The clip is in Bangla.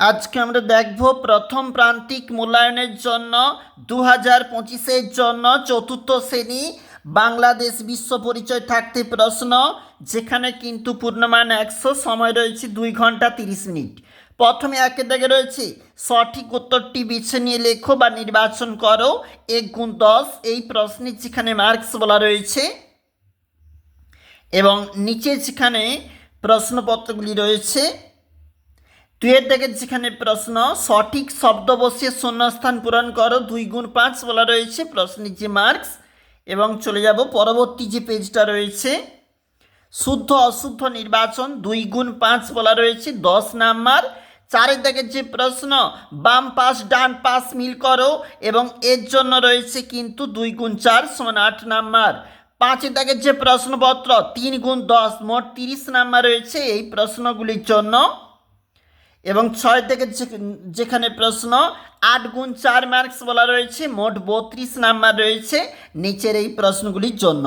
আজকে আমরা দেখব প্রথম প্রান্তিক মূল্যায়নের জন্য দু হাজার পঁচিশের জন্য চতুর্থ শ্রেণি বাংলাদেশ বিশ্ব পরিচয় থাকতে প্রশ্ন, যেখানে কিন্তু পূর্ণমান একশো, সময় রয়েছে দুই ঘণ্টা তিরিশ মিনিট। প্রথমে একে দাগে রয়েছে, সঠিক উত্তরটি বেছে নিয়ে লেখো বা নির্বাচন করো, এক গুণ দশ, এই প্রশ্নে যেখানে মার্কস বলা রয়েছে। এবং নিচে যেখানে প্রশ্নপত্রগুলি রয়েছে দুয়ের দাগের যেখানে প্রশ্ন, সঠিক শব্দ বসিয়ে শূন্যস্থান পূরণ করো, দুই গুণ পাঁচ বলা রয়েছে প্রশ্নের যে মার্কস এবং চলে যাব পরবর্তী যে পেজটা রয়েছে। শুদ্ধ অশুদ্ধ নির্বাচন, দুই গুণ পাঁচ বলা রয়েছে, দশ নাম্বার। চারের দাগের যে প্রশ্ন, বাম পাশ, ডান পাশ মিল করো, এবং এর জন্য রয়েছে কিন্তু দুই গুণ চার সমান আট নাম্বার। পাঁচের দাগের যে প্রশ্নপত্র, তিন গুণ দশ, মোট তিরিশ নাম্বার রয়েছে এই প্রশ্নগুলির জন্য। এবং ছয় থেকে যেখানে প্রশ্ন, আট গুণ চার মার্কস বলা রয়েছে, মোট বত্রিশ নাম্বার রয়েছে, নিচের এই প্রশ্নগুলির জন্য।